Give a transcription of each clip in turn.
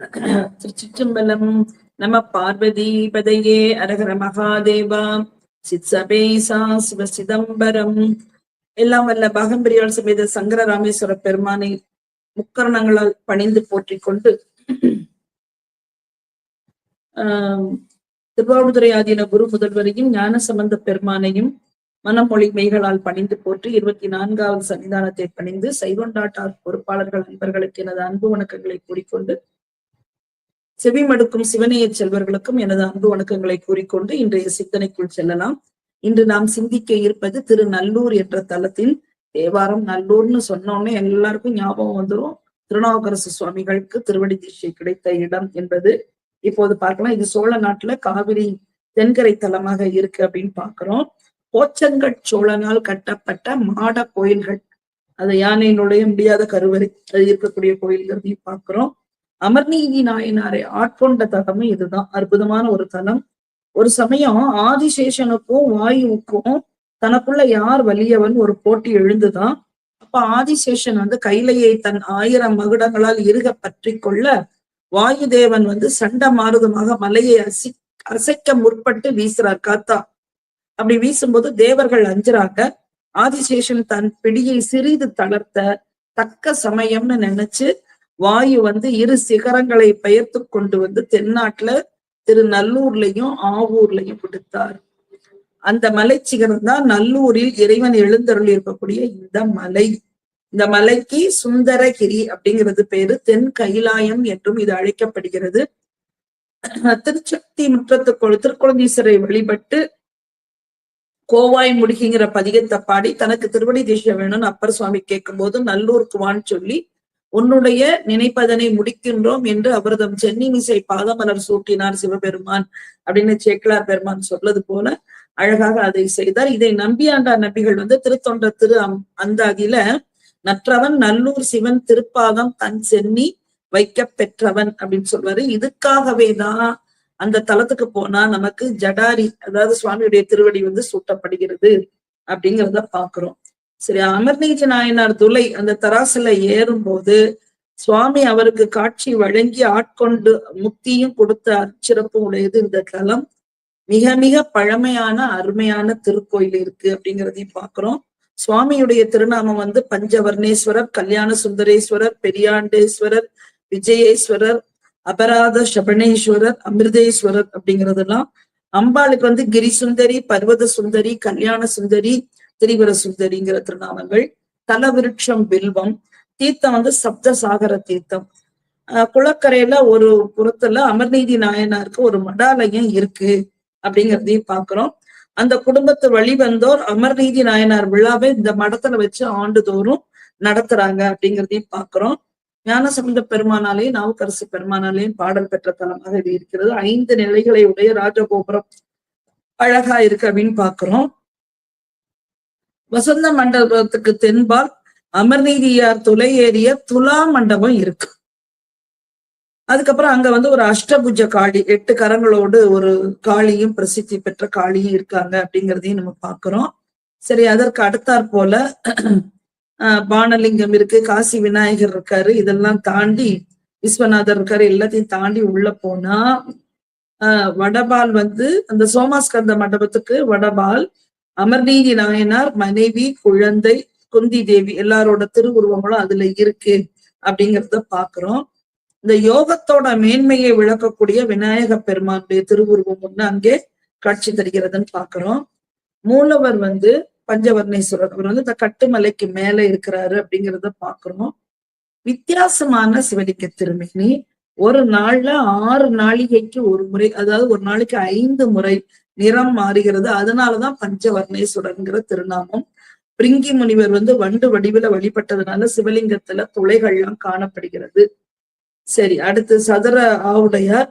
திருச்சிற்றம்பலம் நம பார்வதி பதையே அரகர மகாதேவா. சித்சபேசா சிவ சிதம்பரம். எல்லாம் வல்ல பாகம்பரியால் சமேத சங்கர ராமேஸ்வர பெருமானை முக்கரணங்களால் பணிந்து போற்றிக் கொண்டு ஆஹ் திருவாவூதுரை ஆதீன குரு முதல்வரையும் ஞான சம்பந்த பெருமானையும் மனமொழி மெய்களால் பணிந்து போற்றி இருபத்தி நான்காவது சன்னிதானத்தை பணிந்து சைவண்டாட்டார் பொறுப்பாளர்கள் நண்பர்களுக்கு எனது அன்பு வணக்கங்களை கூறிக்கொண்டு செவிமடுக்கும் சிவனைய செல்வர்களுக்கும் எனது அன்பு வணக்கங்களை கூறிக்கொண்டு இன்றைய சிந்தனைக்குள் செல்லலாம். இன்று நாம் சிந்திக்க இருப்பது திரு நல்லூர் என்ற தலத்தில் தேவாரம் நல்லூர்னு சொன்னோடனே எல்லாருக்கும் ஞாபகம் வந்துடும் திருநாவுக்கரசு சுவாமிகளுக்கு திருவடி தீட்சை கிடைத்த இடம் என்பது இப்போது பார்க்கலாம். இது சோழ நாட்டுல காவிரி தென்கரை தலமாக இருக்கு அப்படின்னு பாக்குறோம் போச்சங்கட் சோழனால் கட்டப்பட்ட மாட கோயில்கள். அது யானை நுழைய முடியாத கருவறை அது இருக்கக்கூடிய கோயில்கிறதையும் பார்க்கிறோம். அமர்நீதி நாயனாரை ஆட்கொண்ட தலமும் இதுதான். அற்புதமான ஒரு தலம் ஒரு சமயம் ஆதிசேஷனுக்கும் வாயுவுக்கும் தனக்குள்ள யார் வலியவன் ஒரு போட்டி எழுந்துதான். அப்ப ஆதிசேஷன் வந்து கைலையை தன் ஆயிரம் மகுடங்களால் இருக பற்றி கொள்ள வாயுதேவன் வந்து சண்ட மாறுதமாக மலையை அசி அசைக்க முற்பட்டு வீசுறார் காத்தா. அப்படி வீசும்போது தேவர்கள் அஞ்சுறாங்க. ஆதிசேஷன் தன் பிடியை சிறிது தளர்த்த தக்க சமயம்னு நினைச்சு வாயு வந்து இரு சிகரங்களை பெயர்த்து கொண்டு வந்து தென்னாட்டுல திரு நல்லூர்லயும் ஆவூர்லயும் விடுத்தார் அந்த மலை சிகரம் தான் நல்லூரில் இறைவன் எழுந்தருள் இருக்கக்கூடிய இந்த மலை. இந்த மலைக்கு சுந்தரகிரி அப்படிங்கிறது பேரு. தென் கைலாயம் என்றும் இது அழைக்கப்படுகிறது. திருச்சக்தி முற்றத்துக்குள் திருக்குழந்தீஸ்வரை வழிபட்டு கோவாய் முடிகிங்கிற பதிகத்தை பாடி தனக்கு திருவடி தேசியம் வேணும்னு அப்பர் சுவாமி கேட்கும் போது நல்லூருக்கு வான்னு சொல்லி உன்னுடைய நினைப்பதனை முடிக்கின்றோம் என்று அவர்தம் சென்னி மிசை பாதமலர் சூட்டினார் சிவபெருமான் அப்படின்னு சேக்கலார் பெருமான் சொல்றது போல அழகாக அதை செய்தார். இதை நம்பியாண்டார் நபிகள் வந்து திருத்தொண்ட திரு அந்தாதியில நற்றவன் நல்லூர் சிவன் திருப்பாதம் தன் சென்னி வைக்க பெற்றவன் அப்படின்னு சொல்வாரு. இதுக்காகவே தான் அந்த தலத்துக்கு போனா நமக்கு ஜடாரி அதாவது சுவாமியுடைய திருவடி வந்து சூட்டப்படுகிறது அப்படிங்கிறத பாக்குறோம் சரி அமர்நீச்ச நாயனார் துளை அந்த தராசுல ஏறும் போது சுவாமி அவருக்கு காட்சி வழங்கி ஆட்கொண்டு முக்தியும் கொடுத்த அச்சிறப்பு உடையது இந்த தலம். மிக மிக பழமையான அருமையான திருக்கோயில் இருக்கு அப்படிங்கிறதையும் பாக்குறோம். சுவாமியுடைய திருநாமம் வந்து பஞ்சவர்ணேஸ்வரர் கல்யாண சுந்தரேஸ்வரர் பெரியாண்டேஸ்வரர் விஜயேஸ்வரர் அபராத சபனேஸ்வரர் அமிர்தேஸ்வரர் அப்படிங்கிறதெல்லாம். அம்பாளுக்கு வந்து கிரி சுந்தரி பர்வத சுந்தரி கல்யாண சுந்தரி திரிபுர சுந்தரிங்கிற திருநாமங்கள் தலவிருட்சம் பில்வம் தீர்த்தம் வந்து சப்த சாகர தீர்த்தம் குளக்கரையில ஒரு புறத்துல அமர்நீதி நாயனாருக்கு ஒரு மடாலயம் இருக்கு அப்படிங்கிறதையும் பாக்குறோம். அந்த குடும்பத்து வழிவந்தோர் அமர்நீதி நாயனார் விழாவை இந்த மடத்துல வச்சு ஆண்டுதோறும் நடத்துறாங்க அப்படிங்கிறதையும் பாக்குறோம். ஞானசம்பந்த பெருமானாலேயும் நாவுக்கரசு பெருமானாலேயும் பாடல் பெற்ற தலமாக இது இருக்கிறது. ஐந்து நிலைகளை உடைய ராஜகோபுரம் அழகா இருக்கு அப்படின்னு பாக்குறோம். வசந்த மண்டபத்துக்கு தென்பால் அமர்நீதியார் துளை ஏறிய துலா மண்டபம் இருக்கு. அதுக்கப்புறம் அங்க வந்து ஒரு அஷ்டபுஜ காளி எட்டு கரங்களோடு ஒரு காளியும் பிரசித்தி பெற்ற காளியும் இருக்காங்க அப்படிங்கிறதையும் நம்ம பாக்குறோம் சரி அதற்கு அடுத்தாற் போல பானலிங்கம் இருக்கு காசி விநாயகர் இருக்காரு. இதெல்லாம் தாண்டி விஸ்வநாதர் இருக்காரு. எல்லாத்தையும் தாண்டி உள்ள போனா வடபால் வந்து அந்த சோமாஸ்கந்த மண்டபத்துக்கு வடபால் அமர்நீதி நாயனார் மனைவி குழந்தை குந்தி தேவி எல்லாரோட திருவுருவங்களும் அதுல இருக்கு அப்படிங்கிறத பாக்குறோம். இந்த யோகத்தோட மேன்மையை விளக்கக்கூடிய விநாயக பெருமானுடைய திருவுருவம் ஒண்ணு அங்கே காட்சி தருகிறதுன்னு பாக்குறோம். மூலவர் வந்து பஞ்சவர்ணேஸ்வரர். அவர் வந்து இந்த கட்டுமலைக்கு மேல இருக்கிறாரு அப்படிங்கிறத பாக்குறோம். வித்தியாசமான சிவலிங்க திருமேனி. ஒரு நாள்ல ஆறு நாளிகைக்கு ஒரு முறை அதாவது ஒரு நாளைக்கு ஐந்து முறை நிறம் மாறுகிறது. அதனாலதான் பஞ்சவர்ணேஸ்வரர்ங்கிற திருநாமம். பிரிங்கி முனிவர் வந்து வண்டு வடிவில வழிபட்டதுனால சிவலிங்கத்துல துளைகள்லாம் காணப்படுகிறது. சரி அடுத்து சதுர ஆவுடையார்.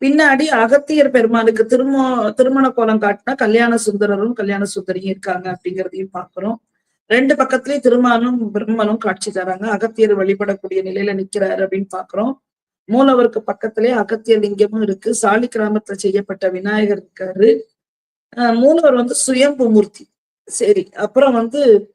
பின்னாடி அகத்தியர் பெருமானுக்கு திரும திருமண கோலம் காட்டினா கல்யாண சுந்தரரும் கல்யாண சுந்தரியும் இருக்காங்க அப்படிங்கிறதையும் பாக்குறோம் ரெண்டு பக்கத்துலயும் திருமானும் பிரம்மனும் காட்சி தராங்க. அகத்தியர் வழிபடக்கூடிய நிலையில நிக்கிறாரு அப்படின்னு பாக்குறோம் மூலவருக்கு பக்கத்திலே அகத்திய லிங்கமும் இருக்கு. சாலி கிராமத்துல செய்யப்பட்ட விநாயகர் இருக்காரு மூலவர் வந்து சுயம்பு மூர்த்தி. சரி அப்புறம் வந்து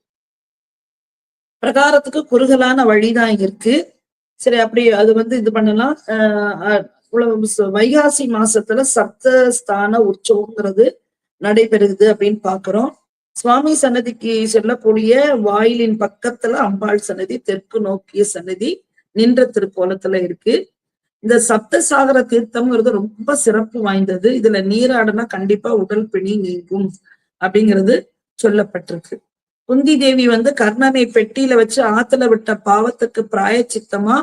பிரகாரத்துக்கு குறுகலான வழிதான் இருக்கு. சரி அப்படி அது வந்து இது பண்ணலாம். ஆஹ் வைகாசி மாசத்துல சப்தஸ்தான உற்சவங்கிறது நடைபெறுது அப்படின்னு பாக்குறோம். சுவாமி சன்னதிக்கு செல்லக்கூடிய வாயிலின் பக்கத்துல அம்பாள் சன்னதி தெற்கு நோக்கிய சன்னதி நின்ற திருக்கோலத்துல இருக்கு. இந்த சப்தசாகர தீர்த்தம்ங்கிறது ரொம்ப சிறப்பு வாய்ந்தது. இதுல நீராடனா கண்டிப்பா உடல் பிணி நீங்கும் அப்படிங்கிறது சொல்லப்பட்டிருக்கு. குந்தி தேவி வந்து கர்ணனை பெட்டியில வச்சு ஆத்துல விட்ட பாவத்துக்கு பிராயச்சித்தமா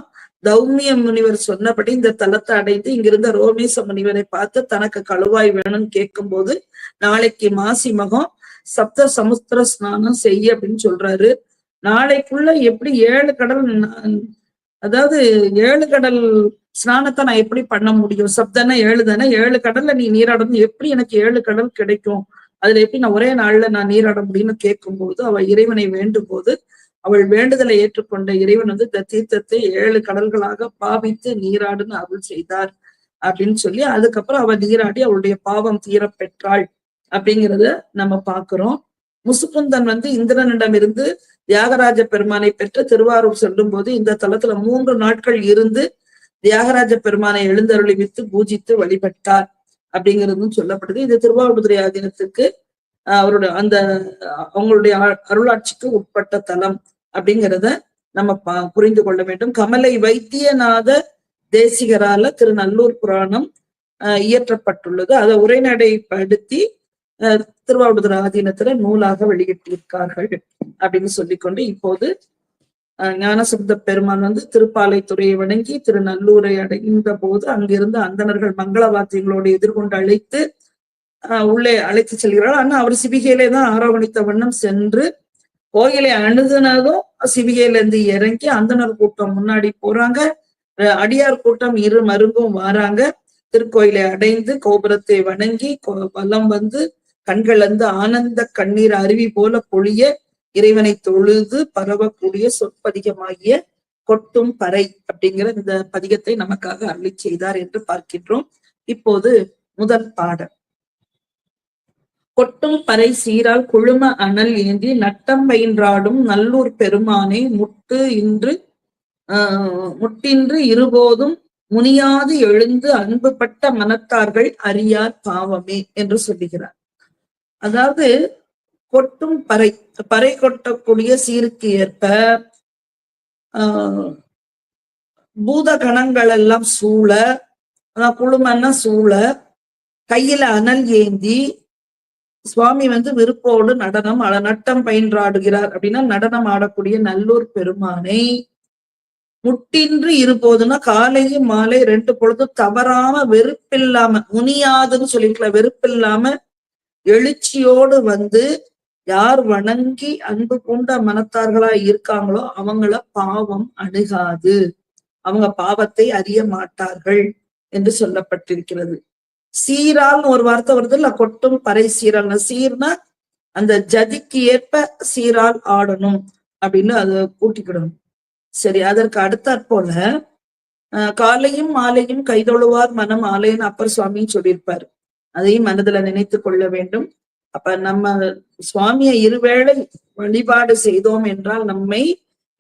தௌமிய முனிவர் சொன்னபடி இந்த தலத்தை அடைந்து இங்கிருந்த ரோமேச முனிவரை பார்த்து தனக்கு கழுவாய் வேணும்னு கேட்கும் போது நாளைக்கு மாசி மகம் சப்த சமுத்திர ஸ்நானம் செய்ய அப்படின்னு சொல்றாரு. நாளைக்குள்ள எப்படி ஏழு கடல் அதாவது ஏழு கடல் ஸ்நானத்தை நான் எப்படி பண்ண முடியும்? சப்தனா ஏழு தானே? ஏழு கடல்ல நீ நீராடணும். எப்படி எனக்கு ஏழு கடல் கிடைக்கும்? அதுல எப்படி நான் ஒரே நாள்ல நான் நீராட முடியும்னு கேட்கும்போது அவள் இறைவனை வேண்டும் போது அவள் வேண்டுதலை ஏற்றுக்கொண்ட இறைவன் வந்து இந்த தீர்த்தத்தை ஏழு கடல்களாக பாவித்து நீராடுன்னு அருள் செய்தார் அப்படின்னு சொல்லி அதுக்கப்புறம் அவள் நீராடி அவளுடைய பாவம் தீர பெற்றாள் அப்படிங்கிறத நம்ம பாக்குறோம் முசுகுந்தன் வந்து இந்திரனிடமிருந்து தியாகராஜ பெருமானை பெற்று திருவாரூர் செல்லும் போது இந்த தலத்துல மூன்று நாட்கள் இருந்து தியாகராஜ பெருமானை எழுந்தருளிவித்து பூஜித்து வழிபட்டார் அப்படிங்கிறதும் சொல்லப்படுது. இது திருவாவூதுரை ஆதீனத்துக்கு அவருடைய அந்த அவங்களுடைய அ- அருளாட்சிக்கு உட்பட்ட தலம் அப்படிங்கிறத நம்ம பா- புரிந்து கொள்ள வேண்டும். கமலை வைத்தியநாத தேசிகரால திருநல்லூர் புராணம் இயற்றப்பட்டுள்ளது. அதை உரைநடைப்படுத்தி ஆஹ் திருவாவூதுரை ஆதீனத்துல நூலாக வெளியிட்டிருக்கார்கள் அப்படின்னு சொல்லிக்கொண்டு இப்போது ஞானசப்த பெருமான் வந்து திருப்பாலைத்துறையை வணங்கி திருநல்லூரை அடைந்த போது அங்கிருந்து அந்தணர்கள் மங்கள வாத்தியங்களோடு எதிர்கொண்டு அழைத்து அஹ் உள்ளே அழைத்து செல்கிறார் ஆனா அவர் சிவிகையிலே தான் ஆரோகணித்த வண்ணம் சென்று கோயிலை அணுகுனதும் சிவிகையில இருந்து இறங்கி அந்தனர் கூட்டம் முன்னாடி போறாங்க. அஹ் அடியார் கூட்டம் இரு மருங்கும் வாராங்க. திருக்கோயிலை அடைந்து கோபுரத்தை வணங்கி கோ- வலம் வந்து கண்கள் வந்து ஆனந்த கண்ணீர் அருவி போல பொழிய இறைவனை தொழுது பரவக்கூடிய சொற்பதிகமாகிய கொட்டும் பறை அப்படிங்கிற இந்த பதிகத்தை நமக்காக அருளி செய்தார் என்று பார்க்கின்றோம். இப்போது முதல் பாடல். கொட்டும் பறை சீரால் குழும அனல் ஏந்தி நட்டம் பயின்றாடும் நல்லூர் பெருமானை முட்டு இன்று முட்டின்று இருபோதும் முனியாது எழுந்து அன்புபட்ட மனத்தார்கள் அறியார் பாவமே என்று சொல்லுகிறார். அதாவது கொட்டும் பறை பறை கொட்டக்கூடிய சீருக்கு ஏற்ப ஆஹ் பூத கணங்கள் எல்லாம் சூழ குழுமன்னா சூழ கையில அனல் ஏந்தி சுவாமி வந்து விருப்போடு நடனம் அட நட்டம் பயின்றாடுகிறார் அப்படின்னா நடனம் ஆடக்கூடிய நல்லூர் பெருமானை முட்டின்று இருபோதுன்னா காலையும் மாலை ரெண்டு பொழுதும் தவறாம வெறுப்பில்லாம முனியாதுன்னு சொல்லிக்கலாம் வெறுப்பில்லாம எழுச்சியோடு வந்து யார் வணங்கி அன்பு கொண்ட மனத்தார்களா இருக்காங்களோ அவங்கள பாவம் அணுகாது. அவங்க பாவத்தை அறிய மாட்டார்கள் என்று சொல்லப்பட்டிருக்கிறது. சீரால்னு ஒரு வார்த்தை வருது இல்ல கொட்டும் பறை சீரால் சீர்னா அந்த ஜதிக்கு ஏற்ப சீரால் ஆடணும் அப்படின்னு அதை கூட்டிக்கிடணும். சரி அதற்கு அடுத்தாற் போல காலையும் மாலையும் கைதொழுவார் மனம் ஆலைன்னு அப்பர் சுவாமியும் சொல்லியிருப்பாரு. அதையும் மனதுல நினைத்து கொள்ள வேண்டும். அப்ப நம்ம சுவாமியை இருவேளை வழிபாடு செய்தோம் என்றால் நம்மை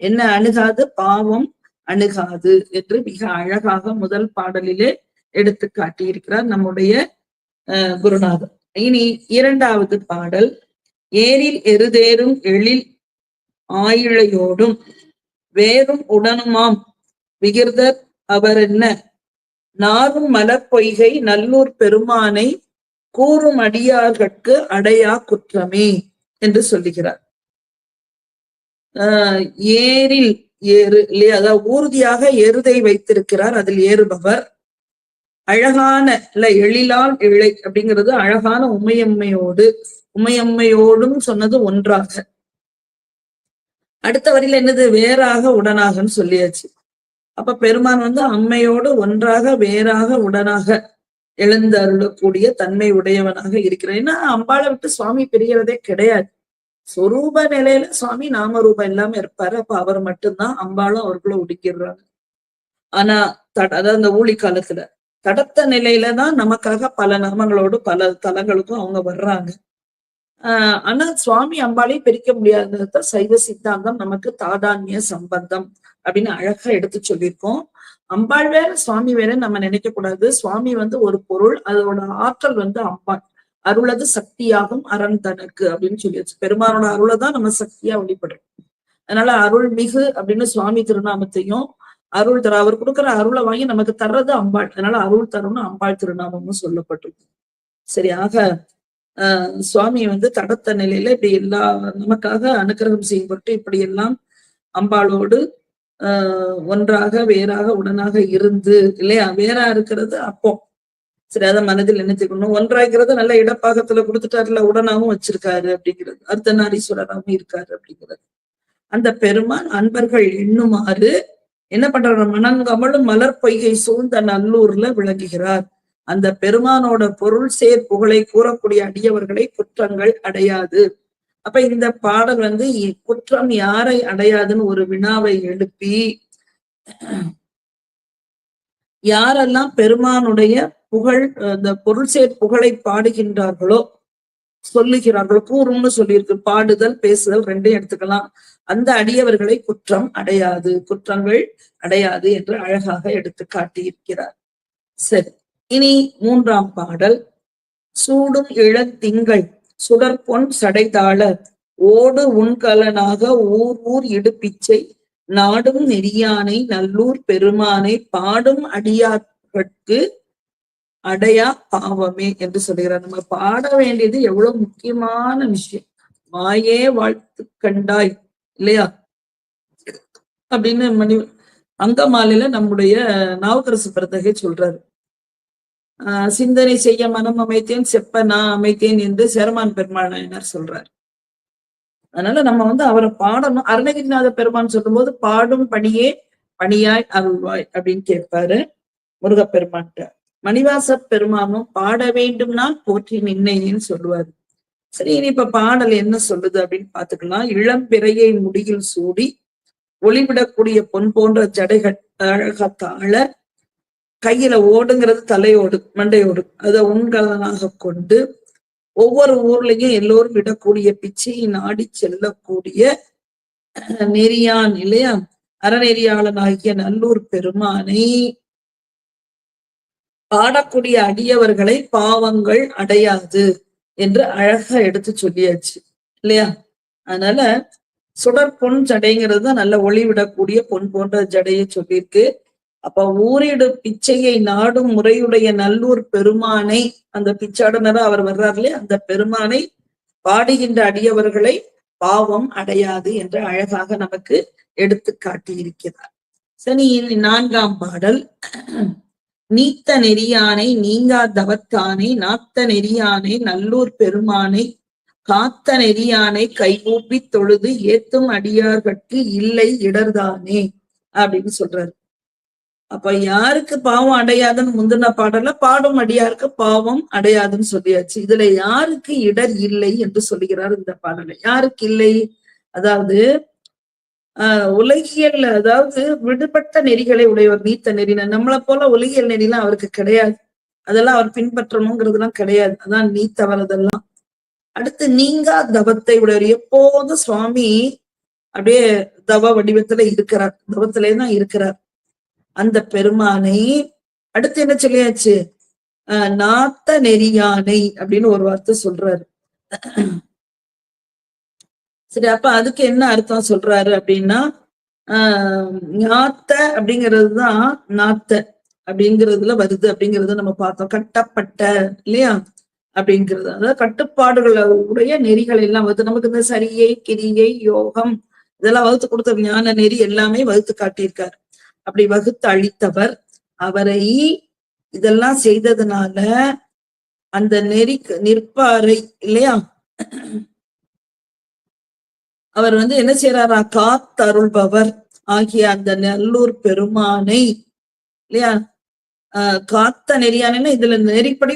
என்ன அணுகாது? பாவம் அணுகாது என்று மிக அழகாக முதல் பாடலிலே எடுத்து காட்டியிருக்கிறார் நம்முடைய அஹ் குருநாதர். இனி இரண்டாவது பாடல். ஏரில் எருதேறும் எழில் ஆயிழையோடும் வேறும் உடனுமாம். விகிர்தர் அவர் என்ன? நாரும் மலர் பொய்கை நல்லூர் பெருமானை கூறும் அடியார்கட்கு அடையா குற்றமே என்று சொல்லுகிறார். ஆஹ் ஏரில் ஏறு இல்லையா? அதாவது ஊர்தியாக எருதை வைத்திருக்கிறார். அதில் ஏறுபவர். அழகான இல்ல எழிலால் இழை அப்படிங்கிறது அழகான உமையம்மையோடு உமையம்மையோடும் சொன்னது ஒன்றாக. அடுத்த வரியில என்னது? வேறாக உடனாகன்னு சொல்லியாச்சு. அப்ப பெருமான் வந்து அம்மையோடு ஒன்றாக வேறாக உடனாக எழுந்து அருளக்கூடிய தன்மை உடையவனாக இருக்கிறான். ஏன்னா அம்பாளை விட்டு சுவாமி பிரியறதே கிடையாது. சொரூப நிலையில சுவாமி நாமரூபம் இல்லாம இருப்பாரு. அப்ப அவர் மட்டும்தான் அம்பாளும் அவர்களும் ஒடுக்கிடுறாங்க. ஆனா தட அதாவது அந்த ஊழி காலத்துல தடத்த நிலையில தான் நமக்காக பல நாமங்களோடு பல தலங்களுக்கும் அவங்க வர்றாங்க. ஆஹ் ஆனா சுவாமி அம்பாளையும் பிரிக்க முடியாததான் சைவ சித்தாந்தம் நமக்கு தாதான்ய சம்பந்தம் அப்படின்னு அழகா எடுத்து சொல்லியிருக்கோம். அம்பாள் வேற சுவாமி வேற நம்ம நினைக்க கூடாது. சுவாமி வந்து ஒரு பொருள் அதோட ஆற்றல் வந்து அம்பாள். அருளது சக்தியாகும் அரண் தனக்கு அப்படின்னு சொல்லியாச்சு பெருமானோட அருளை தான் நம்ம சக்தியா வழிபடுறோம் அதனால அருள் மிகு அப்படின்னு சுவாமி திருநாமத்தையும் அருள் தர அவர் கொடுக்குற அருளை வாங்கி நமக்கு தர்றது அம்பாள். அதனால அருள் தரும்னு அம்பாள் திருநாமமும் சொல்லப்பட்டிருக்கு. சரி ஆக ஆஹ் சுவாமி வந்து தடத்த நிலையில இப்படி எல்லா நமக்காக அனுக்கிரகம் செய்யப்பட்டு இப்படி எல்லாம் அம்பாளோடு ஆஹ் ஒன்றாக வேறாக உடனாக இருந்து இல்லையா? வேறா இருக்கிறது அப்போ. சரி அதை மனதில் நினைச்சுக்கணும் ஒன்றாகிறது நல்ல இடப்பாகத்துல கொடுத்துட்டாருல உடனாகவும் வச்சிருக்காரு அப்படிங்கிறது. அர்த்தநாரீஸ்வரராகவும் இருக்காரு அப்படிங்கிறது. அந்த பெருமான் அன்பர்கள் எண்ணுமாறு என்ன பண்றாரு? மனங்கமலும் மலர் பொய்கை சூழ்ந்த நல்லூர்ல விளங்குகிறார் அந்த பெருமானோட பொருள் சேர் புகழை கூறக்கூடிய அடியவர்களை குற்றங்கள் அடையாது. அப்ப இந்த பாடல் வந்து குற்றம் யாரை அடையாதுன்னு ஒரு வினாவை எழுப்பி யாரெல்லாம் பெருமானுடைய புகழ் இந்த பொருள் சேர் புகழை பாடுகின்றார்களோ சொல்லுகிறார்களோ கூறும்னு சொல்லியிருக்கு. பாடுதல் பேசுதல் ரெண்டையும் எடுத்துக்கலாம். அந்த அடியவர்களை குற்றம் அடையாது. குற்றங்கள் அடையாது என்று அழகாக எடுத்து காட்டியிருக்கிறார். சரி. இனி மூன்றாம் பாடல். சூடும் இளத்திங்கள் சுடற்பொன் சடைதாள ஓடு உண்கலனாக ஊர் ஊர் இடுப்பிச்சை நாடும் நெறியானை நல்லூர் பெருமானை பாடும் அடியார்கட்கு அடையா பாவமே என்று சொல்கிறார் நம்ம பாட வேண்டியது எவ்வளவு முக்கியமான விஷயம். மாயே வாழ்த்து கண்டாய் இல்லையா? அப்படின்னு மணி அங்கமாலையில நம்முடைய நாவுக்கரசு பிரதகை சொல்றாரு. சிந்தனை செய்ய மனம் அமைத்தேன் செப்ப நான் அமைத்தேன் என்று சேரமான் பெருமாள் நாயனார் சொல்றார். அதனால நம்ம வந்து அவரை பாடணும். அருணகிரிநாத பெருமான் சொல்லும் போது பாடும் பணியே பணியாய் அருள்வாய் அப்படின்னு கேட்பாரு முருகப்பெருமான்கிட்ட. மணிவாச பெருமானும் பாட வேண்டும்னா போற்றி நின்னைன்னு சொல்லுவாரு. சரி இனி இப்ப பாடல் என்ன சொல்லுது அப்படின்னு பாத்துக்கலாம் இளம் பிறையை முடியில் சூடி ஒளிவிடக்கூடிய பொன் போன்ற ஜடைகள் அழகத்தாழ கையில ஓடுங்கிறது தலையோடு மண்டையோடு. அதை உண்கலனாக கொண்டு ஒவ்வொரு ஊர்லயும் எல்லோரும் விடக்கூடிய பிச்சையை நாடி செல்லக்கூடிய நெறியான் இல்லையா அறநெறியாளனாகிய நல்லூர் பெருமானை பாடக்கூடிய அடியவர்களை பாவங்கள் அடையாது என்று அழகா எடுத்து சொல்லியாச்சு இல்லையா? அதனால சுடர் பொன் ஜடைங்கிறது தான் நல்ல ஒளி விடக்கூடிய பொன் போன்ற ஜடையை சொல்லியிருக்கு. அப்ப ஊரிடு பிச்சையை நாடும் முறையுடைய நல்லூர் பெருமானை அந்த பிச்சாடனரா அவர் வர்றார் இல்லையா அந்த பெருமானை பாடுகின்ற அடியவர்களை பாவம் அடையாது என்று அழகாக நமக்கு எடுத்து காட்டியிருக்கிறார். சனியின் நான்காம் பாடல் நீத்த நெறியானை நீங்கா தவத்தானை நாத்த நெறியானை நல்லூர் பெருமானை காத்த நெறியானை கைகூப்பி தொழுது ஏத்தும் அடியார்கட்கு இல்லை இடர்தானே? அப்படின்னு சொல்றாரு. அப்ப யாருக்கு பாவம் அடையாதுன்னு முந்தின பாடல பாடும் அடியாருக்கு பாவம் அடையாதுன்னு சொல்லியாச்சு. இதுல யாருக்கு இடர் இல்லை என்று சொல்லுகிறார் இந்த பாடல. யாருக்கு இல்லை? அதாவது ஆஹ் உலகியல் அதாவது விடுபட்ட நெறிகளை உடையவர் நீத்த நெறின நம்மளை போல உலகியல் நெறிலாம் அவருக்கு கிடையாது. அதெல்லாம் அவர் பின்பற்றணுங்கிறதுலாம் கிடையாது. அதான் நீத்தவர் அதெல்லாம் அடுத்து நீங்கா தவத்தை உடையவர். எப்போதும் சுவாமி அப்படியே தவ வடிவத்துல இருக்கிறார். தவத்திலே தான் இருக்கிறார். அந்த பெருமானை அடுத்து என்ன சொல்லியாச்சு? நாத்த நெறியானை அப்படின்னு ஒரு வார்த்தை சொல்றாரு. சரி அப்ப அதுக்கு என்ன அர்த்தம் சொல்றாரு அப்படின்னா ஆஹ் ஞாத்த அப்படிங்கிறது தான் நாத்த அப்படிங்கிறதுல வருது அப்படிங்கறத நம்ம பார்த்தோம். கட்டப்பட்ட இல்லையா? அப்படிங்கிறது. அதாவது கட்டுப்பாடுகள் உடைய நெறிகள் எல்லாம் வருது. நமக்கு இந்த சரியை கிரியை யோகம் இதெல்லாம் வகுத்து கொடுத்த ஞான நெறி எல்லாமே வகுத்து காட்டியிருக்காரு. அப்படி வகுத்து அழித்தவர் அவரை இதெல்லாம் செய்ததுனால அந்த நெறி நிற்பாரை இல்லையா? அவர் வந்து என்ன செய்யறாரா காத்தருள்பவர் ஆகிய அந்த நல்லூர் பெருமானை இல்லையா? ஆஹ் காத்த நெறியானேன்னா இதுல நெறிப்படி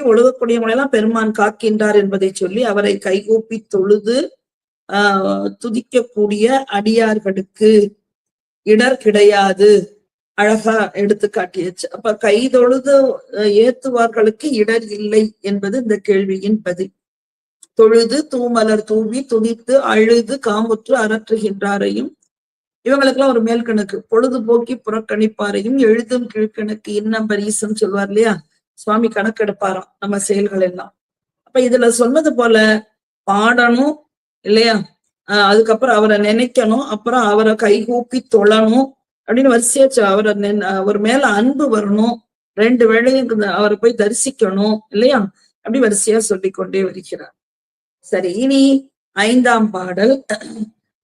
முறையெல்லாம் பெருமான் காக்கின்றார் என்பதை சொல்லி அவரை கைகூப்பி தொழுது ஆஹ் துதிக்கக்கூடிய அடியார்களுக்கு இடர் கிடையாது. அழகா எடுத்து காட்டியாச்சு. அப்ப கைதொழுது ஏத்துவார்களுக்கு இடர் இல்லை என்பது இந்த கேள்வியின் பதில். தொழுது தூமலர் தூவி துதித்து அழுது காமுற்று அரற்றுகின்றாரையும் இவங்களுக்கெல்லாம் ஒரு மேல்கணக்கு பொழுதுபோக்கி புறக்கணிப்பாரையும் எழுதும் கீழ்கணக்கு இன்னும் பரீசம் சொல்வார் இல்லையா? சுவாமி கணக்கெடுப்பாராம் நம்ம செயல்கள் எல்லாம். அப்ப இதுல சொன்னது போல பாடணும் இல்லையா? அதுக்கப்புறம் அவரை நினைக்கணும் அப்புறம் அவரை கைகூப்பி தொழணும் அப்படின்னு வரிசையா அவர் அவர் மேல அன்பு வரணும். ரெண்டு வேளையும் அவரை போய் தரிசிக்கணும் இல்லையா? அப்படி வரிசையா சொல்லிக் கொண்டே வருகிறார். சரி இனி ஐந்தாம் பாடல்.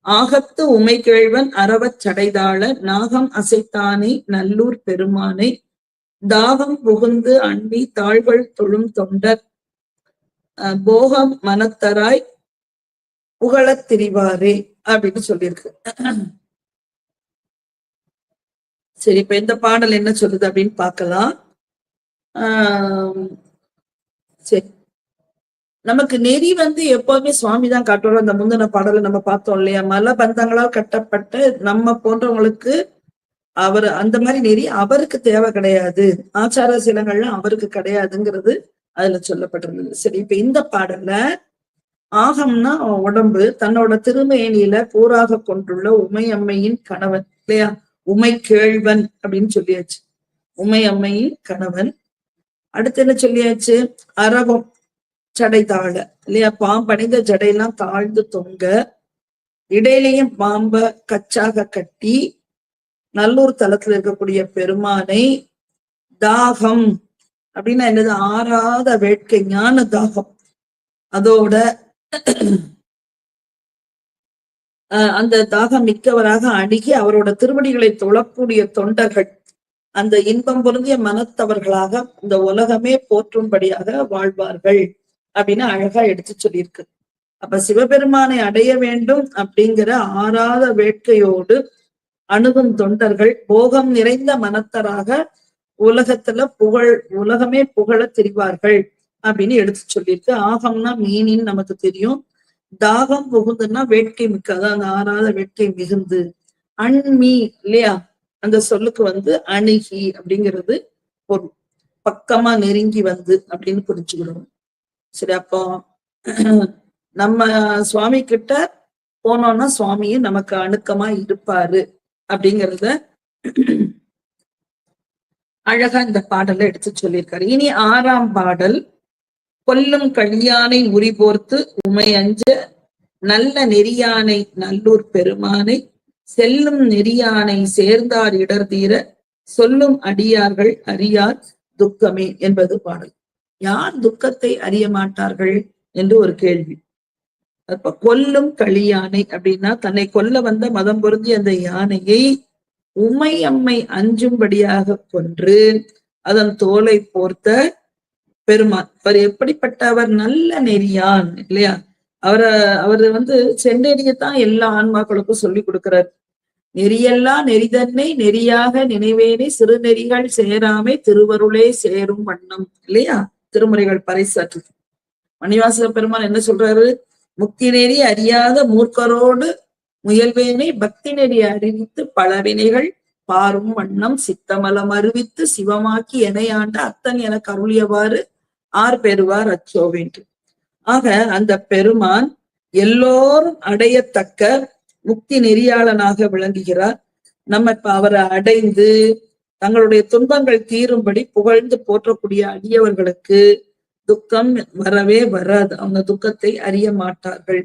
ஆகத்து உமைகேழ்வன் அறவச் சடைதாள நாகம் அசைத்தானை நல்லூர் பெருமானை தாகம் புகுந்து அண்டி தாழ்வள் தொழும் தொண்டர் அஹ் போகம் மனத்தராய் புகழத் திரிவாரே அப்படின்னு சொல்லியிருக்கு. சரி இப்ப இந்த பாடல் என்ன சொல்லுது அப்படின்னு பார்க்கலாம். ஆஹ் சரி. நமக்கு நெறி வந்து எப்பவுமே சுவாமி தான் காட்டுறோம் அந்த முந்தின பாடலை நம்ம பார்த்தோம் இல்லையா? மல பந்தங்களால் கட்டப்பட்ட நம்ம போன்றவங்களுக்கு அவர் அந்த மாதிரி நெறி அவருக்கு தேவை கிடையாது. ஆச்சார சீலங்கள்லாம் அவருக்கு கிடையாதுங்கிறது அதுல சொல்லப்பட்டிருந்தது. சரி இப்ப இந்த பாடல்ல ஆகம்னா உடம்பு தன்னோட திருமேனியில கூறாக கொண்டுள்ள உமையம்மையின் கணவன் இல்லையா? உமை கேழ்வன் அப்படின்னு சொல்லியாச்சு. உமை அம்மையின் கணவன். அடுத்து என்ன சொல்லியாச்சு? அரவம் ஜடை தாழ இல்லையா? பாம்பணிந்த ஜடையெல்லாம் தாழ்ந்து தொங்க இடையிலையும் பாம்ப கச்சாக கட்டி நல்லூர் தலத்துல இருக்கக்கூடிய பெருமானை தாகம் அப்படின்னா என்னது? ஆறாத வேட்கை ஞான தாகம் அதோட அந்த தாகம் மிக்கவராக அணுகி அவரோட திருவடிகளை தொழக்கூடிய தொண்டர்கள் அந்த இன்பம் பொருந்திய மனத்தவர்களாக இந்த உலகமே போற்றும்படியாக வாழ்வார்கள் அப்படின்னு அழகா எடுத்து சொல்லியிருக்கு. அப்ப சிவபெருமானை அடைய வேண்டும் அப்படிங்கிற ஆறாத வேட்கையோடு அணுகும் தொண்டர்கள் போகம் நிறைந்த மனத்தராக உலகத்துல புகழ் உலகமே புகழ தெரிவார்கள் அப்படின்னு எடுத்து சொல்லியிருக்கு. ஆகம்னா மீனின்னு நமக்கு தெரியும். தாகம் புகுந்துன்னா வேட்கை மிக்க அதான் அந்த ஆறாத வேட்கை மிகுந்து அண்மி இல்லையா? அந்த சொல்லுக்கு வந்து அணுகி அப்படிங்கிறது பொருள். பக்கமா நெருங்கி வந்து அப்படின்னு புரிஞ்சுக்கணும் சரி அப்போ நம்ம சுவாமி கிட்ட போனோம்னா சுவாமியும் நமக்கு அணுக்கமா இருப்பாரு அப்படிங்கிறத அழகா இந்த பாடலை எடுத்து சொல்லியிருக்காரு. இனி ஆறாம் பாடல் கொல்லும் கழியானை உரிபோர்த்து உமை அஞ்ச நல்ல நெறியானை நல்லூர் பெருமானை செல்லும் நெறியானை சேர்ந்தார் இடர் தீர சொல்லும் அடியார்கள் அறியார் துக்கமே என்பது பாடல். யார் துக்கத்தை அறிய மாட்டார்கள் என்று ஒரு கேள்வி. அப்ப கொல்லும் களியானை அப்படின்னா தன்னை கொல்ல வந்த மதம் பொருந்தி அந்த யானையை உமை அம்மை அஞ்சும்படியாக கொன்று அதன் தோலை போர்த்த பெருமான். அவர் எப்படிப்பட்டவர்? நல்ல நெறியான் இல்லையா? அவரை அவர் வந்து தான் எல்லா ஆன்மாக்களுக்கும் சொல்லி கொடுக்கிறார். நெறியெல்லாம் நெறிதன்னை நெறியாக நினைவேனே சிறுநெறிகள் சேராமே திருவருளே சேரும் வண்ணம் இல்லையா? திருமுறைகள் பறைசாற்று மணிவாசக பெருமான் என்ன சொல்றாரு? முக்தி நெறி அறியாத மூர்க்கரோடு முயல்வேனை பக்தி நெறி அறிவித்து பல வினைகள் பாரும் வண்ணம் சித்தமலம் அறிவித்து சிவமாக்கி எனையாண்ட அத்தன் எனக்கு அருளியவாறு ஆர் பெறுவார் அச்சோவேன்று ஆக அந்த பெருமான் எல்லோரும் அடையத்தக்க முக்தி நெறியாளனாக விளங்குகிறார். நம்ம இப்ப அவரை அடைந்து தங்களுடைய துன்பங்கள் தீரும்படி புகழ்ந்து போற்றக்கூடிய அடியவர்களுக்கு துக்கம் வரவே வராது. அவங்க துக்கத்தை அறிய மாட்டார்கள்.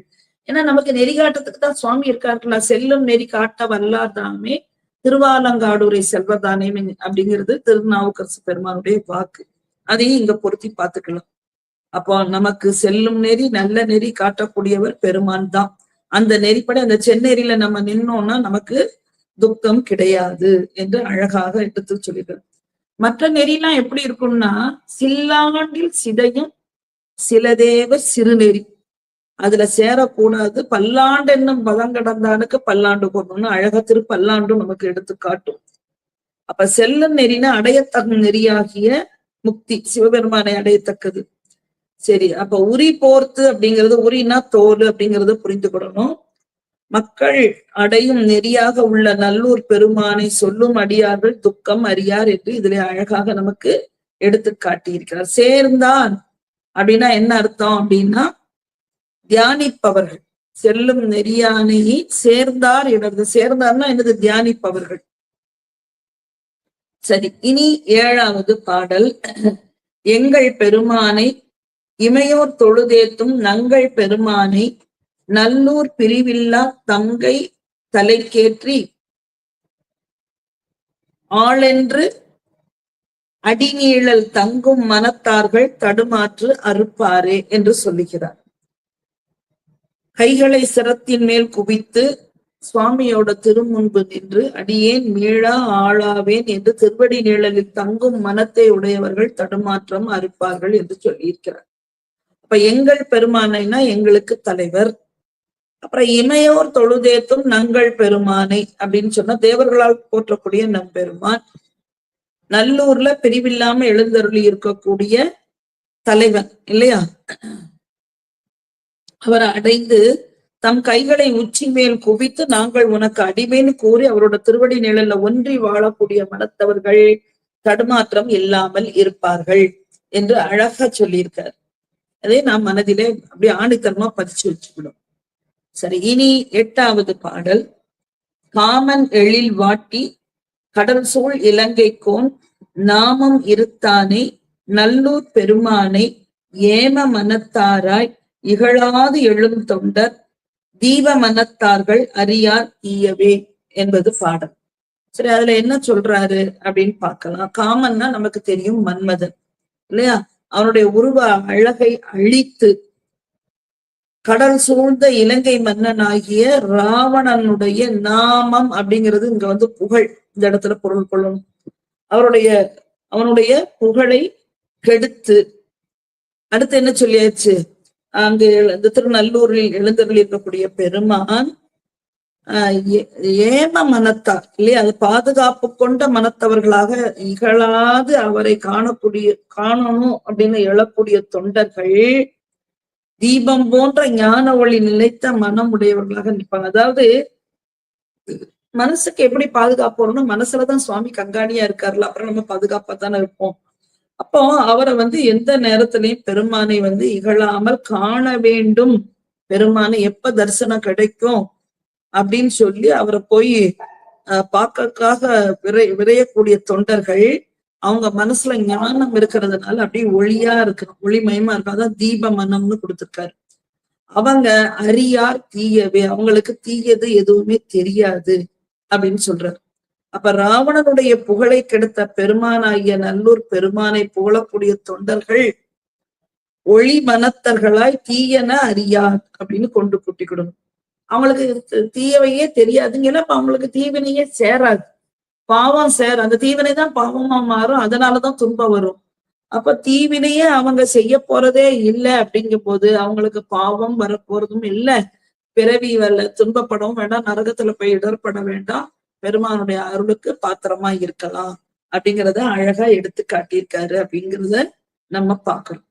ஏன்னா நமக்கு நெறி காட்டுறதுக்கு தான் சுவாமி இருக்காருல செல்லும் நெறி காட்ட வல்லாதாமே திருவாலங்காடூரை செல்வதானே அப்படிங்கிறது திருநாவுக்கரசு பெருமானுடைய வாக்கு. அதையும் இங்க பொருத்தி பார்த்துக்கலாம். அப்போ நமக்கு செல்லும் நெறி நல்ல நெறி காட்டக்கூடியவர் பெருமான் தான். அந்த நெறிப்படி அந்த செந்நெறியில நம்ம நின்னோம்னா நமக்கு துக்கம் கிடையாது என்று அழகாக எடுத்து சொல்லிடுறோம் மற்ற நெறிலாம் எப்படி இருக்கும்னா சில்லாண்டில் சிதையும் சிலதேவ சிறுநெறி. அதுல சேரக்கூடாது. பல்லாண்டு என்னும் பதம் கடந்தானுக்கு பல்லாண்டு போடணும்னு அழகா திரு பல்லாண்டும் நமக்கு எடுத்து காட்டும். அப்ப செல்லும் நெறினா அடையத்தகும் நெறியாகிய முக்தி சிவபெருமானை அடையத்தக்கது. சரி அப்ப உரி போர்த்து அப்படிங்கிறது உரினா தோல் அப்படிங்கறத புரிந்துக்கிடணும் மக்கள் அடையும் நெறியாக உள்ள நல்லூர் பெருமானை சொல்லும் அடியார்கள் துக்கம் அறியார் என்று இதுல அழகாக நமக்கு எடுத்து காட்டியிருக்கிறார். சேர்ந்தான் அப்படின்னா என்ன அர்த்தம் அப்படின்னா தியானிப்பவர்கள். செல்லும் நெறியானை சேர்ந்தார் இடது சேர்ந்தார்னா என்னது? தியானிப்பவர்கள். சரி இனி ஏழாவது பாடல். எங்கள் பெருமானை இமையோர் தொழுதேத்தும் நங்கள் பெருமானை நல்லூர் பிரிவில்லா தங்கை தலைக்கேற்றி ஆளென்று அடிநீழல் தங்கும் மனத்தார்கள் தடுமாற்று அறுப்பாரே என்று சொல்லுகிறார். கைகளை சிரத்தின் மேல் குவித்து சுவாமியோட திருமுன்பு நின்று அடியேன் மீளா ஆளாவேன் என்று திருவடி நிழலில் தங்கும் மனத்தை உடையவர்கள் தடுமாற்றம் அறுப்பார்கள் என்று சொல்லியிருக்கிறார். அப்ப எங்கள் பெருமானைனா எங்களுக்கு தலைவர். அப்புறம் இமையோர் தொழுதேத்தும் நங்கள் பெருமானை அப்படின்னு சொன்னா தேவர்களால் போற்றக்கூடிய நம் பெருமான் நல்லூர்ல பிரிவில்லாம எழுந்தருளி இருக்கக்கூடிய தலைவன் இல்லையா? அவர் அடைந்து தம் கைகளை உச்சி மேல் குவித்து நாங்கள் உனக்கு அடிமைன்னு கூறி அவரோட திருவடி நிழல்ல ஒன்றி வாழக்கூடிய மனத்தவர்கள் தடுமாற்றம் இல்லாமல் இருப்பார்கள் என்று அழகா சொல்லியிருக்கார். அதே நாம் மனதிலே அப்படியே ஆணித்தரமா பதிச்சு வச்சுக்கணும். சரி இனி எட்டாவது பாடல். காமன் எழில் வாட்டி கடல் சூழ் இலங்கை கோன் நாமம் இருத்தானே நல்லூர் பெருமானை ஏம மனத்தாராய் இகழாது எழும் தொண்டர் தீப மனத்தார்கள் அறியார் ஈயவே என்பது பாடல் சரி அதுல என்ன சொல்றாரு அப்படின்னு பார்க்கலாம். காமன்னா நமக்கு தெரியும் மன்மதன் இல்லையா? அவனுடைய உருவ அழகை அழித்து கடல் சூழ்ந்த இலங்கை மன்னனாகிய ராவணனுடைய நாமம் அப்படிங்கிறது இங்க வந்து புகழ். இந்த இடத்துல பொருள் கொள்ளணும். அவருடைய அவனுடைய புகழை கெடுத்து அடுத்து என்ன சொல்லியாச்சு? அங்கு இந்த திருநல்லூரில் எழுந்தருள் இருக்கக்கூடிய பெருமான் ஆஹ் ஏம மனத்தார் இல்லையா? அது பாதுகாப்பு கொண்ட மனத்தவர்களாக இகழாது அவரை காணக்கூடிய காணணும் அப்படின்னு எழக்கூடிய தொண்டர்கள் தீபம் போன்ற ஞான ஒளி நிலைத்த மனம் உடையவர்களாக நிற்பாங்க. அதாவது மனசுக்கு எப்படி பாதுகாப்பு வரணும்? மனசுலதான் சுவாமி கங்காணியா இருக்காருல அப்புறம் நம்ம பாதுகாப்பா தானே இருப்போம். அப்போ அவரை வந்து எந்த நேரத்திலையும் பெருமானை வந்து இகழாமல் காண வேண்டும். பெருமானை எப்ப தரிசனம் கிடைக்கும் அப்படின்னு சொல்லி அவரை போய் பார்க்கக்காக விரை விரையக்கூடிய தொண்டர்கள் அவங்க மனசுல ஞானம் இருக்கிறதுனால அப்படியே ஒளியா இருக்கணும். ஒளிமயமா இருக்கும் அதான் தீப மனம்னு கொடுத்திருக்காரு. அவங்க அறியார் தீயவே. அவங்களுக்கு தீயது எதுவுமே தெரியாது அப்படின்னு சொல்றாரு. அப்ப ராவணனுடைய புகழை கெடுத்த பெருமானாகிய நல்லூர் பெருமானை புகழக்கூடிய தொண்டர்கள் ஒளி மனத்தர்களாய் தீயன அறியா அப்படின்னு கொண்டு கூட்டிக்கிடணும் அவங்களுக்கு தீயவையே தெரியாதுங்க. அப்ப அவங்களுக்கு தீவினையே சேராது. பாவம் சேர அந்த தீவினை தான் பாவமா மாறும். அதனாலதான் துன்பம் வரும். அப்ப தீவினையே அவங்க செய்ய போறதே இல்லை அப்படிங்கும் போது அவங்களுக்கு பாவம் வரப்போறதும் இல்லை. பிறவி வரல துன்பப்படவும் வேண்டாம். நரகத்துல போய் இடர்பட வேண்டாம். பெருமானுடைய அருளுக்கு பாத்திரமா இருக்கலாம். அப்படிங்கிறத அழகா எடுத்து காட்டியிருக்காரு அப்படிங்கிறத நம்ம பார்க்கணும்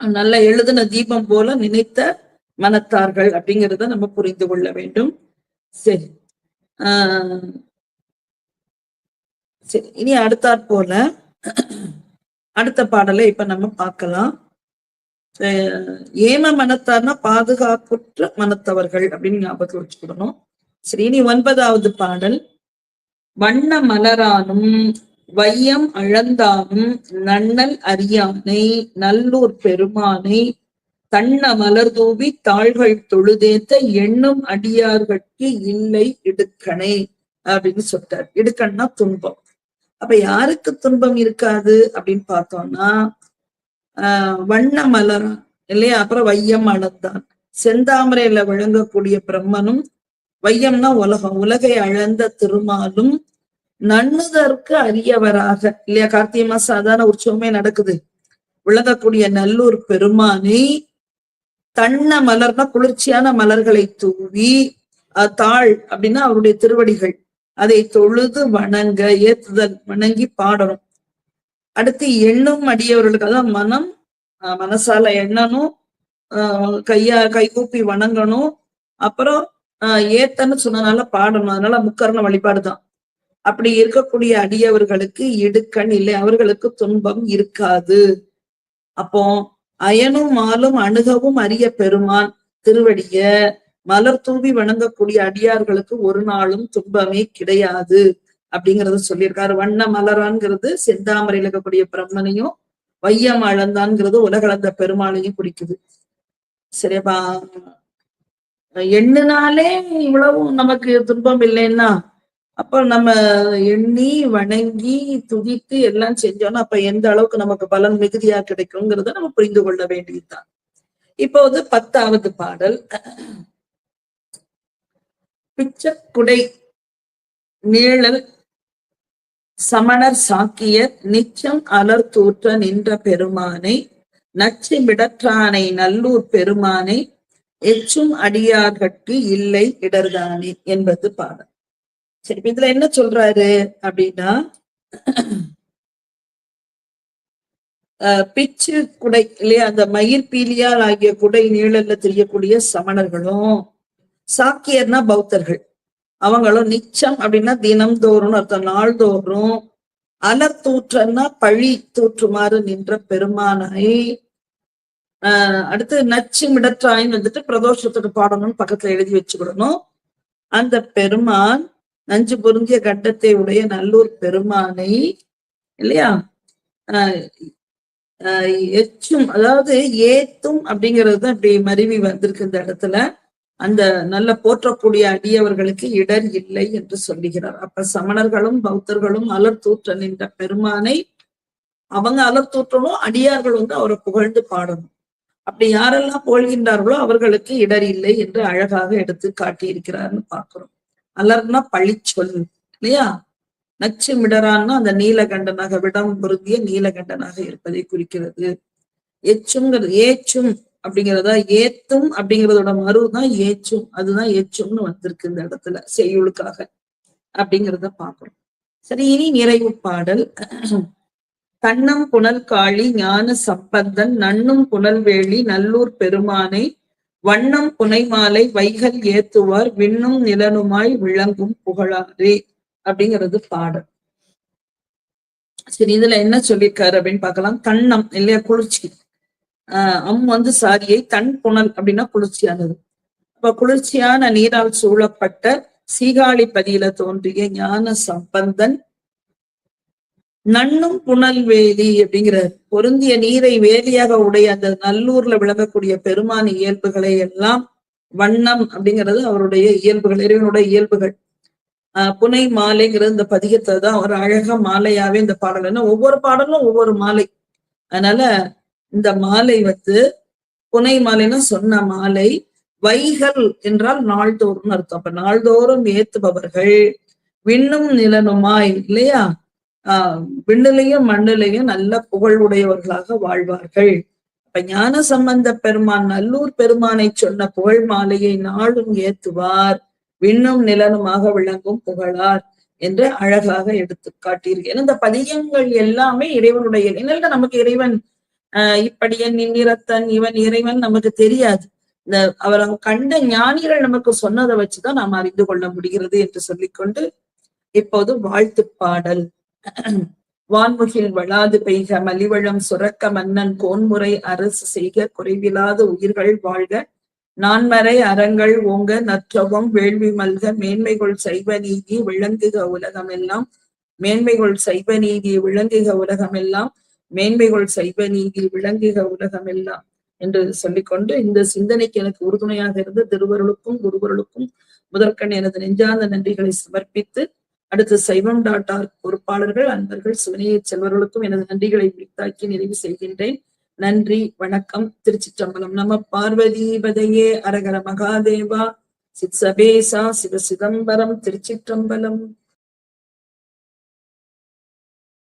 நல்ல எழுதின தீபம் போல நினைத்த மனத்தார்கள் அப்படிங்கிறத நம்ம புரிந்து கொள்ள வேண்டும். சரி. ஆஹ் சரி. இனி அடுத்தாற் போல அடுத்த பாடலை இப்ப நம்ம பார்க்கலாம். ஏம மனத்தார்னா பாதுகாப்புற்ற மனத்தவர்கள் அப்படின்னு ஞாபகத்தில் வச்சுக்கிடணும். சரி இனி ஒன்பதாவது பாடல். வண்ண மலரானும் வையம் அழந்தானும் நன்னல் அரியானை நல்லூர் பெருமானை தன்ன மலர் தூவி தாள்கள் தொழுதேத்த எண்ணும் அடியார்கட்கு இல்லை இடுக்கணே அப்படின்னு சொல்றார். இடுக்கன்னா துன்பம். அப்ப யாருக்கு துன்பம் இருக்காது அப்படின்னு பார்த்தோம்னா ஆஹ் வண்ண மலரான் இல்லையா? அப்புறம் வையம் அழந்தான். செந்தாமரையில விளங்கக்கூடிய பிரம்மனும் வையம்னா உலகம். உலகை அழந்த திருமாலும் நன்னுதற்கு அரியவராக. இல்லையா கார்த்திகை மாசம் அதான உற்சவமே நடக்குது. விளங்கக்கூடிய நல்லூர் பெருமானை தன்ன மலர்னா குளிர்ச்சியான மலர்களை தூவி தாழ் அப்படின்னா அவருடைய திருவடிகள். அதை தொழுது வணங்க ஏத்துதல் வணங்கி பாடணும். அடுத்து எண்ணும் அடியவர்களுக்கு அதான் மனம். மனசால எண்ணணும். கையா கைகூப்பி வணங்கணும். அப்புறம் ஆஹ் ஏத்தன்னு சொன்னதுனால பாடணும். அதனால முக்கரண வழிபாடுதான். அப்படி இருக்கக்கூடிய அடியவர்களுக்கு இடுக்கண் இல்லை. அவர்களுக்கு துன்பம் இருக்காது. அப்போ அயனும் மாலும் அணுகவும் அரிய பெருமான் திருவடிய மலர் தூவி வணங்கக்கூடிய அடியார்களுக்கு ஒரு நாளும் துன்பமே கிடையாது அப்படிங்கறத சொல்லியிருக்காரு. வண்ண மலரான்ங்கிறது செந்தாமரையில் இருக்கக்கூடிய பிரம்மனையும் வையம் அளந்தான்ங்கிறது உலகளந்த பெருமாளையும் குறிக்குது. சரியாப்பா எண்ணினாலே இவ்வளவு நமக்கு துன்பம் இல்லைன்னா அப்ப நம்ம எண்ணி வணங்கி துதித்து எல்லாம் செஞ்சோம்னா அப்ப எந்த அளவுக்கு நமக்கு பலன் மிகுதியா கிடைக்குங்கிறத நம்ம புரிந்து கொள்ள வேண்டியதுதான். இப்போது பத்தாவது பாடல். பிச்சக்குடை நீழல் சமணர் சாக்கியர் நிச்சம் அலர் தூற்ற நின்ற பெருமானை நச்சு மிடற்றானை நல்லூர் பெருமானை எச்சும் அடியார்கட்கு இல்லை இடர்தானே என்பது பாடல் சரி இதுல என்ன சொல்றாரு அப்படின்னா பிச்சு குடை இல்லையா அந்த மயிர் பீலியால் ஆகிய குடை நீழல்ல தெரியக்கூடிய சமணர்களும் சாக்கியர்னா பௌத்தர்கள். அவங்களும் நிச்சம் அப்படின்னா தினம்தோறும் அர்த்தம் நாள்தோறும். அலர் தூற்றன்னா பழி தூற்றுமாறு நின்ற பெருமானை ஆஹ் அடுத்து நச்சு மிடற்றாயின் வந்துட்டு பிரதோஷத்துக்கு பாடணும்னு பக்கத்துல எழுதி வச்சுக்கிடணும். அந்த பெருமான் நஞ்சு பொருந்திய கட்டத்தை உடைய நல்லூர் பெருமானை இல்லையா? ஆஹ் எச்சும் அதாவது ஏத்தும் அப்படிங்கிறது தான் இப்படி மருவி வந்திருக்கு இந்த இடத்துல. அந்த நல்ல போற்றக்கூடிய அடியவர்களுக்கு இடர் இல்லை என்று சொல்லுகிறார். அப்ப சமணர்களும் பௌத்தர்களும் அலர் தூற்ற நின்ற பெருமானை அவங்க அலர் தூற்றணும் அடியார்கள் வந்து அவரை புகழ்ந்து பாடணும். அப்படி யாரெல்லாம் போல்கின்றார்களோ அவர்களுக்கு இடர் இல்லை என்று அழகாக எடுத்து காட்டியிருக்கிறார்னு பார்க்கிறோம். அலர்னா பழிச்சொல் இல்லையா? நச்சு மிடரான்னா அந்த நீலகண்டனாக விடம் பொருந்திய நீலகண்டனாக இருப்பதை குறிக்கிறது. எச்சுங்கிறது ஏச்சும் அப்படிங்கிறதா? ஏத்தும் அப்படிங்கிறதோட மறுதான் ஏச்சும். அதுதான் ஏச்சும்னு வந்திருக்கு இந்த இடத்துல செய்யுளுக்காக அப்படிங்கிறத பாக்குறோம் சரி இனி நிறைவு பாடல். தன்னம் புனல் காளி ஞான சம்பந்தன் நன்னும் புனல்வேலி நல்லூர் பெருமானை வண்ணம் புனைமாலை வைகல் ஏத்துவார் விண்ணும் நிலனுமாய் விளங்கும் புகழாரே அப்படிங்கிறது பாடல். சரி இதுல என்ன சொல்லியிருக்காரு அப்படின்னு பார்க்கலாம். தன்னம் இல்லையா குளிர்ச்சி. ஆஹ் அம் வந்து சாரியை தன் புனல் அப்படின்னா குளிர்ச்சியானது. அப்ப குளிர்ச்சியான நீரால் சூழப்பட்ட சீகாழி பதியில தோன்றிய ஞான சம்பந்தன் நன்னும் புனல்வேலி அப்படிங்கிற பொருந்திய நீரை வேலியாக உடைய அந்த நல்லூர்ல விளங்கக்கூடிய பெருமான் இயல்புகளை எல்லாம் வண்ணம் அப்படிங்கிறது அவருடைய இயல்புகள் இறைவனுடைய இயல்புகள். ஆஹ் புனை மாலைங்கிறது இந்த பதிகத்தை தான் ஒரு அழகா மாலையாவே இந்த பாடல் ஒவ்வொரு பாடலும் ஒவ்வொரு மாலை. அதனால இந்த மாலை வந்து புனை மாலைன்னா சொன்ன மாலை வைகள் என்றால் நாள்தோறும் அர்த்தம். அப்ப நாள்தோறும் ஏத்துபவர்கள் விண்ணும் நிலனுமாய் இல்லையா? ஆஹ் விண்ணிலையும் மண்ணிலையும் நல்ல புகழ் உடையவர்களாக வாழ்வார்கள். அப்ப ஞான சம்பந்த பெருமான் நல்லூர் பெருமானை சொன்ன புகழ் மாலையை நாளும் ஏத்துவார் விண்ணும் நிலனுமாக விளங்கும் புகழார் என்று அழகாக எடுத்து காட்டியிருக்கேன் இந்த பதியங்கள் எல்லாமே இறைவனுடைய என்னென்ன நமக்கு இறைவன் ஆஹ் இப்படியன் நின்னிறத்தன் இவன் இறைவன் நமக்கு தெரியாது. இந்த அவர் கண்ட ஞானிகள் நமக்கு சொன்னதை வச்சுதான் நாம் அறிந்து கொள்ள முடிகிறது என்று சொல்லிக்கொண்டு இப்போது வாழ்த்து பாடல். வான்முகில் வளாது பெய்க மலிவளம் சுரக்க மன்னன் கோன்முறை அரசு செய்க குறைவில்லாத உயிர்கள் வாழ்க. நான்மறை அறங்கள் ஓங்க நற்றவம் வேள்வி மல்க மேன்மைகள் சைவ நீதி விளங்குக உலகமெல்லாம். மேன்மைகள் சைவ நீதி விளங்குக உலகமெல்லாம். மேன்மைகள் சைவ நீதி விளங்குக உலகமெல்லாம் என்று சொல்லிக்கொண்டு இந்த சிந்தனைக்கு எனக்கு உறுதுணையாக இருந்து திருவருளுக்கும் குருவருளுக்கும் முதற்கண் எனது நெஞ்சார்ந்த நன்றிகளை சமர்ப்பித்து அடுத்து சைவம் டாட் ஆர்க் பொறுப்பாளர்கள் அன்பர்கள் சிவனையை செல்வர்களுக்கும் எனது நன்றிகளை விரித்தாக்கி நிறைவு செய்கின்றேன். நன்றி வணக்கம் திருச்சிற்றம்பலம். நம பார்வதிபதையே அரகர மகாதேவா. சித் சபேசா சிவ சிதம்பரம் திருச்சிற்றம்பலம்.